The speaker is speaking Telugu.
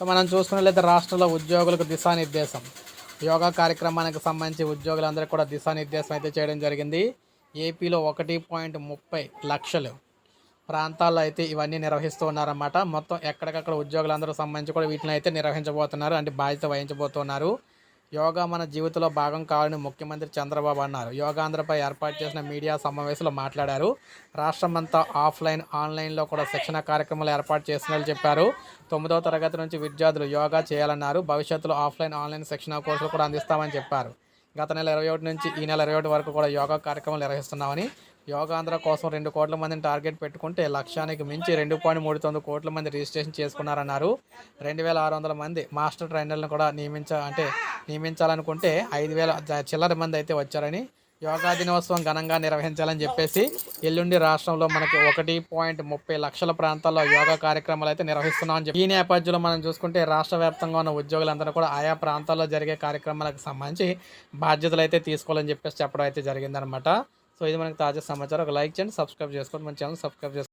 సో మనం చూసుకున్నట్లయితే రాష్ట్రంలో ఉద్యోగులకు దిశానిర్దేశం. యోగా కార్యక్రమానికి సంబంధించి ఉద్యోగులందరికీ కూడా దిశానిర్దేశం అయితే చేయడం జరిగింది. ఏపీలో ఒకటి పాయింట్ ముప్పై లక్షలు ప్రాంతాల్లో అయితే ఇవన్నీ నిర్వహిస్తూ ఉన్నారన్నమాట. మొత్తం ఎక్కడికక్కడ ఉద్యోగులందరూ సంబంధించి కూడా వీటిని అయితే నిర్వహించబోతున్నారు. అంటే బాధ్యత వహించబోతున్నారు. యోగా మన జీవితంలో భాగం కావాలని ముఖ్యమంత్రి చంద్రబాబు అన్నారు. యోగాంధ్రపై ఏర్పాటు చేసిన మీడియా సమావేశంలో మాట్లాడారు. రాష్ట్రమంతా ఆఫ్లైన్ ఆన్లైన్లో కూడా శిక్షణ కార్యక్రమాలు ఏర్పాటు చేసినట్లు చెప్పారు. తొమ్మిదవ తరగతి నుంచి విద్యార్థులు యోగా చేయాలన్నారు. భవిష్యత్తులో ఆఫ్లైన్ ఆన్లైన్ శిక్షణ కోర్సులు కూడా అందిస్తామని చెప్పారు. గత నెల ఇరవై ఒకటి నుంచి ఈ నెల ఇరవై ఒకటి వరకు కూడా యోగా కార్యక్రమాలు నిర్వహిస్తున్నామని యోగాంధ్ర కోసం రెండు కోట్ల మందిని టార్గెట్ పెట్టుకుంటే లక్ష్యానికి మించి రెండు పాయింట్ మూడు తొమ్మిది కోట్ల మంది రిజిస్ట్రేషన్ చేసుకున్నారన్నారు. రెండు వేల ఆరు వందల మంది మాస్టర్ ట్రైనర్లను కూడా నియమించ అంటే నియమించాలనుకుంటే ఐదు వేల చిల్లర మంది అయితే వచ్చారని యోగా దినోత్సవం ఘనంగా నిర్వహించాలని చెప్పేసి ఎల్లుండి రాష్ట్రంలో మనకి ఒకటి పాయింట్ ముప్పై లక్షల ప్రాంతాల్లో యోగా కార్యక్రమాలు అయితే నిర్వహిస్తున్నామని చెప్పి ఈ నేపథ్యంలో మనం చూసుకుంటే రాష్ట్ర వ్యాప్తంగా ఉన్న ఉద్యోగులందరూ కూడా ఆయా ప్రాంతాల్లో జరిగే కార్యక్రమాలకు సంబంధించి బాధ్యతలు అయితే తీసుకోవాలని చెప్పేసి చెప్పడం అయితే జరిగిందనమాట సో ఇది మనకి తాజా సమాచారం ఒక లైక్ చేయండి సబ్స్క్రైబ్ చేసుకోండి మన ఛానల్ సబ్స్క్రైబ్ చేసుకోండి